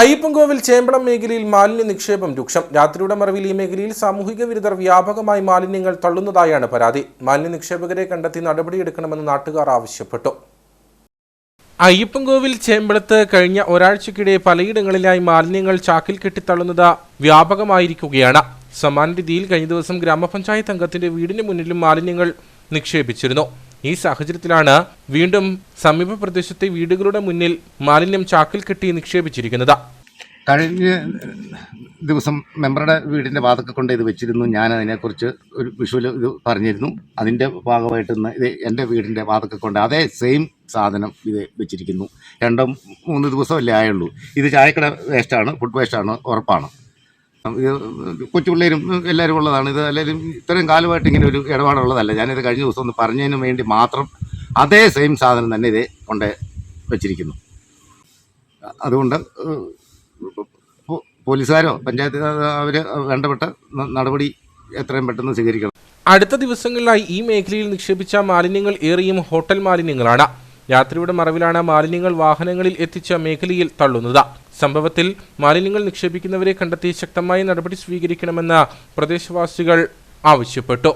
അയ്യപ്പൻകോവിൽ ചേമ്പളം മേഖലയിൽ മാലിന്യ നിക്ഷേപം രൂക്ഷം. രാത്രിയുടെ മറവിൽ ഈ മേഖലയിൽ സാമൂഹിക വിരുദ്ധർ വ്യാപകമായി മാലിന്യങ്ങൾ തള്ളുന്നതായാണ് പരാതി. മാലിന്യ നിക്ഷേപകരെ കണ്ടെത്തി നടപടിയെടുക്കണമെന്ന് നാട്ടുകാർ ആവശ്യപ്പെട്ടു. അയ്യപ്പൻകോവിൽ ചേമ്പളത്ത് കഴിഞ്ഞ ഒരാഴ്ചക്കിടെ പലയിടങ്ങളിലായി മാലിന്യങ്ങൾ ചാക്കിൽ കെട്ടിത്തള്ളുന്നത് വ്യാപകമായിരിക്കുകയാണ്. സമാന രീതിയിൽ കഴിഞ്ഞ ദിവസം ഗ്രാമപഞ്ചായത്ത് അംഗത്തിന്റെ വീടിന് മുന്നിലും മാലിന്യങ്ങൾ നിക്ഷേപിച്ചിരുന്നു. ഈ സാഹചര്യത്തിലാണ് വീണ്ടും സമീപ പ്രദേശത്തെ വീടുകളുടെ മുന്നിൽ മാലിന്യം ചാക്കിൽ കെട്ടി നിക്ഷേപിച്ചിരിക്കുന്നത്. കഴിഞ്ഞ ദിവസം മെമ്പറുടെ വീടിന്റെ വാതൊക്കെ കൊണ്ട് ഇത് വെച്ചിരുന്നു. ഞാൻ അതിനെക്കുറിച്ച് ഒരു വിഷുവിൽ ഇത് പറഞ്ഞിരുന്നു. അതിന്റെ ഭാഗമായിട്ട് ഇന്ന് ഇത് എന്റെ വീടിന്റെ വാതൊക്കെ കൊണ്ട് അതേ സെയിം സാധനം ഇത് വെച്ചിരിക്കുന്നു. രണ്ടോ മൂന്ന് ദിവസമല്ലേ ആയുള്ളൂ. ഇത് ചായക്കട വേസ്റ്റാണ് ഫുഡ് വേസ്റ്റാണ് ഉറപ്പാണ്. കൊച്ചു പിള്ളേരും എല്ലാവരും ഉള്ളതാണ്. ഇത് എല്ലാവരും ഇത്രയും കാലമായിട്ട് ഇങ്ങനെ ഒരു ഇടപാടുള്ളതല്ല. ഞാനിത് കഴിഞ്ഞ ദിവസം ഒന്ന് പറഞ്ഞതിന് വേണ്ടി മാത്രം അതേ സെയിം സാധനം തന്നെ ഇത് കൊണ്ട് വെച്ചിരിക്കുന്നു. അതുകൊണ്ട് പോലീസുകാരോ പഞ്ചായത്ത് അവർ വേണ്ടപ്പെട്ട നടപടി എത്രയും പെട്ടെന്ന് സ്വീകരിക്കണം. അടുത്ത ദിവസങ്ങളിലായി ഈ മേഖലയിൽ നിക്ഷേപിച്ച മാലിന്യങ്ങൾ ഏറിയും ഹോട്ടൽ മാലിന്യങ്ങളാണ്. രാത്രിയുടെ മറവിലാണ് മാലിന്യങ്ങൾ വാഹനങ്ങളിൽ എത്തിച്ച മേഖലയിൽ തള്ളുന്നത്. സംഭവത്തിൽ മാലിന്യങ്ങൾ നിക്ഷേപിക്കുന്നവരെ കണ്ടെത്തി ശക്തമായ നടപടി സ്വീകരിക്കണമെന്ന് പ്രദേശവാസികൾ ആവശ്യപ്പെട്ടു.